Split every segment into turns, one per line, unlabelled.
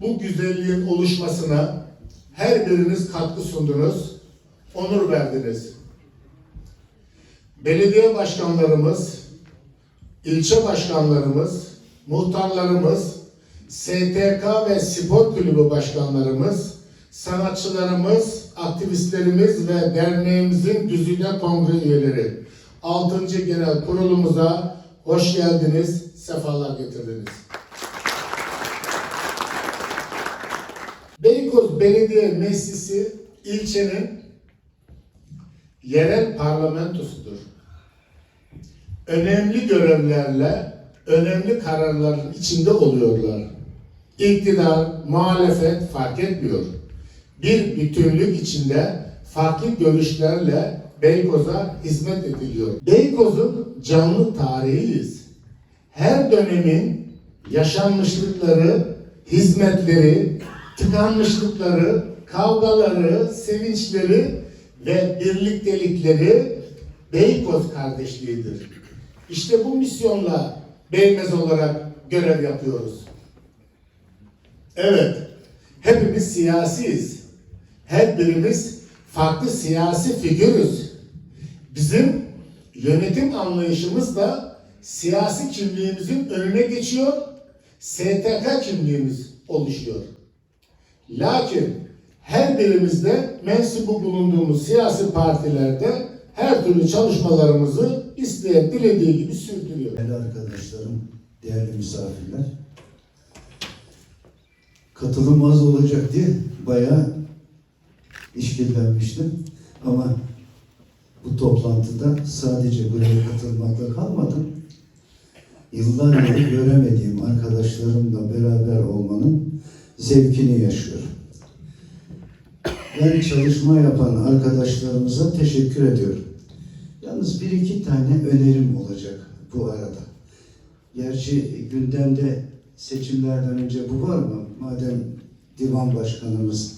bu güzelliğin oluşmasına her biriniz katkı sundunuz, onur verdiniz. Belediye başkanlarımız, ilçe başkanlarımız, muhtarlarımız, STK ve spor kulübü başkanlarımız, sanatçılarımız, aktivistlerimiz ve derneğimizin güzide kongre üyeleri. 6. Genel Kurulumuza hoş geldiniz, sefalar getirdiniz. Beykoz Belediye Meclisi ilçenin yerel parlamentosudur. Önemli görevlerle, önemli kararların içinde oluyorlar. İktidar, muhalefet fark etmiyor. Bir bütünlük içinde farklı görüşlerle Beykoz'a hizmet ediliyor. Beykoz'un canlı tarihiyiz. Her dönemin yaşanmışlıkları, hizmetleri, tıkanmışlıkları, kavgaları, sevinçleri ve birliktelikleri Beykoz kardeşliğidir. İşte bu misyonla Beymez olarak görev yapıyoruz. Evet, hepimiz siyasiyiz. Her birimiz farklı siyasi figürüz. Bizim yönetim anlayışımız da siyasi kimliğimizin önüne geçiyor, STK kimliğimiz oluşuyor. Lakin her birimizde mensubu bulunduğumuz siyasi partilerde her türlü çalışmalarımızı isteyen dilediği gibi sürdürüyor.
Değerli arkadaşlarım, değerli misafirler. Katılım az olacak diye bayağı işkillenmiştim. Ama bu toplantıda sadece buraya katılmakla kalmadım. Yıllar beri göremediğim arkadaşlarımla beraber olmanın zevkini yaşıyorum. Ben çalışma yapan arkadaşlarımıza teşekkür ediyorum. Yalnız bir iki tane önerim olacak bu arada. Gerçi gündemde seçimlerden önce bu var mı? Madem divan başkanımız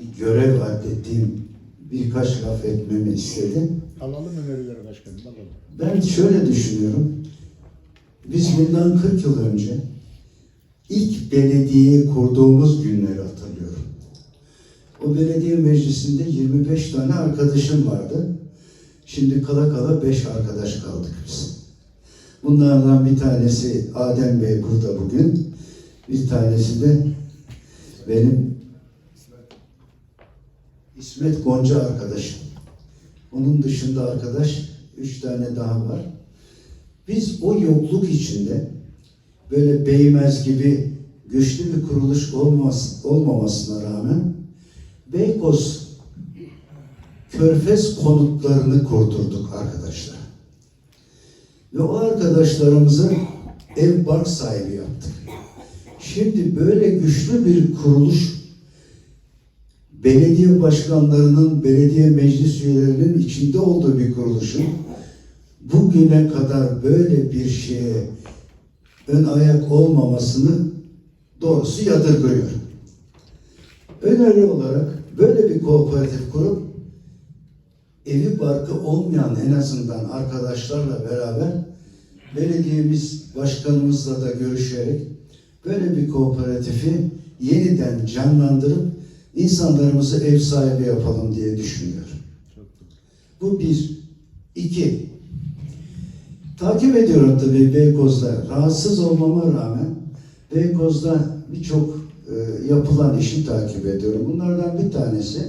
bir görev addettiğim birkaç laf etmemi istedi.
Alalım önerileri başkanım, alalım.
Ben şöyle düşünüyorum. Biz bundan 40 yıl önce ilk belediyeyi kurduğumuz günleri hatırlıyorum. O belediye meclisinde 25 tane arkadaşım vardı. Şimdi kala kala 5 arkadaş kaldık biz. Bunlardan bir tanesi Adem Bey burada bugün. Bir tanesi de benim İsmet Gonca arkadaşım. Onun dışında arkadaş üç tane daha var. Biz o yokluk içinde böyle Beymez gibi güçlü bir kuruluş olmaz, olmamasına rağmen Beykoz Körfez konutlarını kurdurduk arkadaşlar. Ve o arkadaşlarımızı ev bark sahibi yaptık. Şimdi böyle güçlü bir kuruluş belediye başkanlarının, belediye meclis üyelerinin içinde olduğu bir kuruluşun bugüne kadar böyle bir şeye ön ayak olmamasını doğrusu yadırgıyorum. Öneri olarak böyle bir kooperatif kurup evi barkı olmayan en azından arkadaşlarla beraber belediyemiz başkanımızla da görüşerek böyle bir kooperatifi yeniden canlandırıp insanlarımızı ev sahibi yapalım diye düşünüyorum. Bu bir. İki. Takip ediyorum tabii Beykoz'da. Rahatsız olmama rağmen Beykoz'da birçok e, yapılan işi takip ediyorum. Bunlardan bir tanesi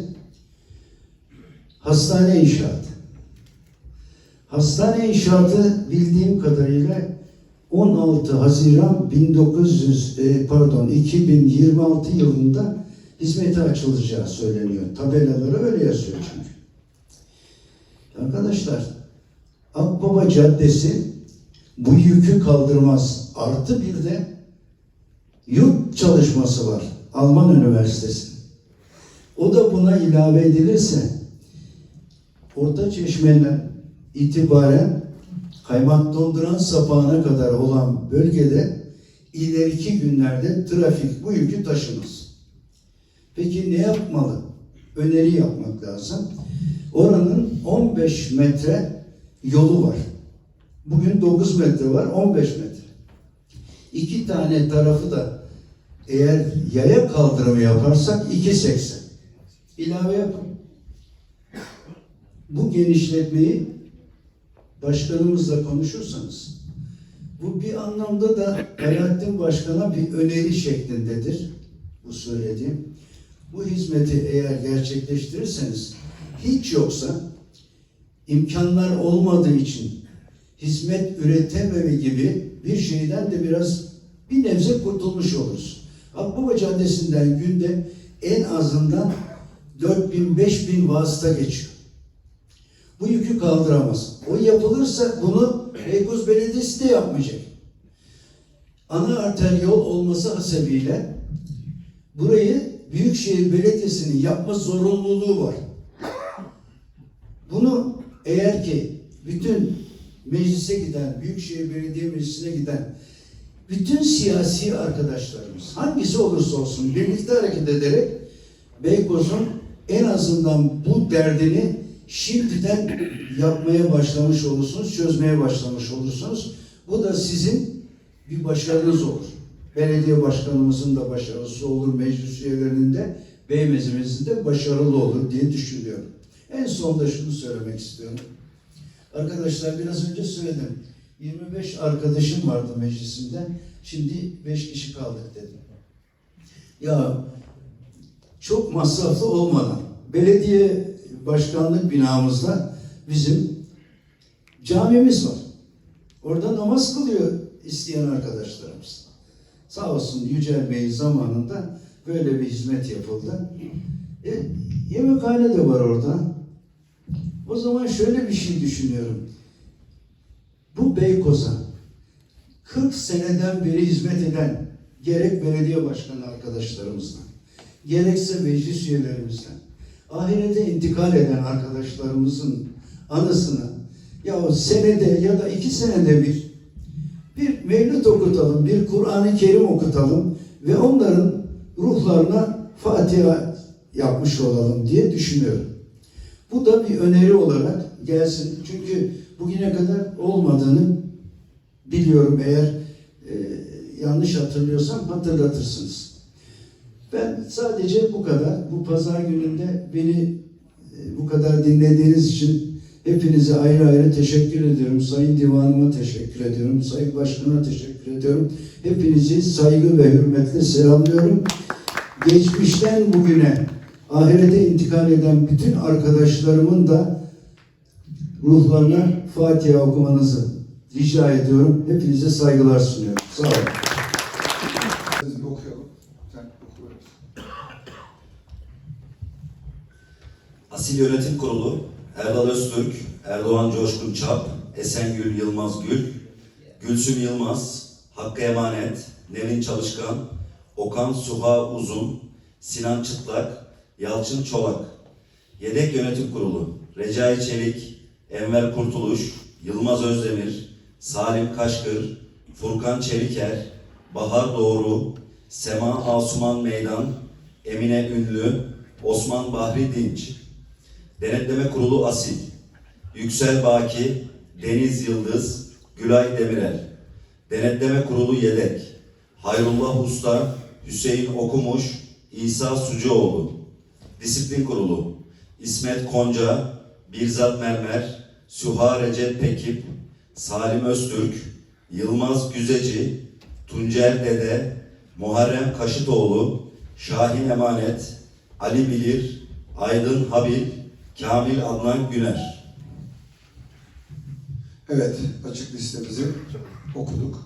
hastane inşaatı. Hastane inşaatı bildiğim kadarıyla 16 Haziran 1900 e, pardon 2026 yılında hizmete açılacağı söyleniyor. Tabelaları öyle yazıyor çünkü. Arkadaşlar Akbaba Caddesi bu yükü kaldırmaz. Artı bir de yurt çalışması var. Alman Üniversitesi. O da buna ilave edilirse Orta Çeşme'den itibaren kaymak donduran sapağına kadar olan bölgede ileriki günlerde trafik bu yükü taşımaz. Peki ne yapmalı? Öneri yapmak lazım. Oranın 15 metre yolu var. Bugün 9 metre var, 15 metre. İki tane tarafı da Eğer yaya kaldırımı yaparsak 2.80. İlave yapın. Bu genişletmeyi başkanımızla konuşursanız bu bir anlamda da Alaaddin Başkan'a bir öneri şeklindedir. Bu söylediğim. Bu hizmeti eğer gerçekleştirirseniz hiç yoksa imkanlar olmadığı için hizmet üretememe gibi bir şeyden de biraz bir nebze kurtulmuş oluruz. Akbaba Caddesi'nden günde en azından 4000-5000 vasıta geçiyor. Bu yükü kaldıramaz. O yapılırsa bunu Beykoz Belediyesi de yapmayacak. Ana arter yol olması hasebiyle burayı Büyükşehir Belediyesi'nin yapma zorunluluğu var. Bunu eğer ki bütün meclise giden, Büyükşehir Belediye Meclisi'ne giden bütün siyasi arkadaşlarımız hangisi olursa olsun birlikte hareket ederek Beykoz'un en azından bu derdini şimdiden yapmaya başlamış olursunuz, çözmeye başlamış olursunuz. Bu da sizin bir başarınız olur. Belediye başkanımızın da başarısı olur, meclis üyelerinin de, beyimizimizin de başarılı olur diye düşünüyorum. En son da şunu söylemek istiyorum. Arkadaşlar biraz önce söyledim. 25 arkadaşım vardı meclisimde. Şimdi 5 kişi kaldık dedim. Ya çok masraflı olmadan belediye başkanlık binamızda bizim camimiz var. Orada namaz kılıyor isteyen arkadaşlarımız. Sağ olsun Yücel Bey zamanında böyle bir hizmet yapıldı. E, yemekhane de var orada. O zaman şöyle bir şey düşünüyorum. Bu Beykoz'a 40 seneden beri hizmet eden gerek belediye başkanı arkadaşlarımızdan, gerekse meclis üyelerimizden, ahirete intikal eden arkadaşlarımızın anısına ya o senede ya da iki senede bir bir mevlüt okutalım, bir Kur'an-ı Kerim okutalım ve onların ruhlarına Fatiha yapmış olalım diye düşünüyorum. Bu da bir öneri olarak gelsin. Çünkü bugüne kadar olmadığını biliyorum eğer e, yanlış hatırlıyorsam hatırlatırsınız. Ben sadece bu kadar. Bu pazar gününde beni e, bu kadar dinlediğiniz için hepinize ayrı ayrı teşekkür ediyorum. Sayın Divanıma teşekkür ediyorum. Sayın Başkan'a teşekkür ediyorum. Hepinizi saygı ve hürmetle selamlıyorum. Geçmişten bugüne ahirete intikal eden bütün arkadaşlarımın da ruhlarına Fatiha okumanızı rica ediyorum. Hepinize saygılar sunuyorum. Sağ olun.
Biz bir okuyalım. Sen oku.
Asil Yönetim Kurulu, Erdal Öztürk, Erdoğan Coşkun Çap, Esengül Yılmaz Gül, Gülsüm Yılmaz, Hakkı Emanet, Nevin Çalışkan, Okan Suha Uzun, Sinan Çıtlak, Yalçın Çolak. Yedek Yönetim Kurulu, Recai Çelik, Enver Kurtuluş, Yılmaz Özdemir, Salim Kaşkır, Furkan Çeliker, Bahar Doğru, Sema Asuman Meydan, Emine Ünlü, Osman Bahri Dinç. Denetleme Kurulu Asil, Yüksel Baki, Deniz Yıldız, Gülay Demirel. Denetleme Kurulu Yedek, Hayrullah Usta, Hüseyin Okumuş, İsa Sucuoğlu. Disiplin Kurulu, İsmet Konca, Birzat Mermer, Süha Recep Pekip, Salim Öztürk, Yılmaz Güzeci, Tuncer Dede, Muharrem Kaşıtoğlu, Şahin Emanet, Ali Bilir, Aydın Habil, Kamil Adnan Güner.
Evet, açık listemizi okuduk.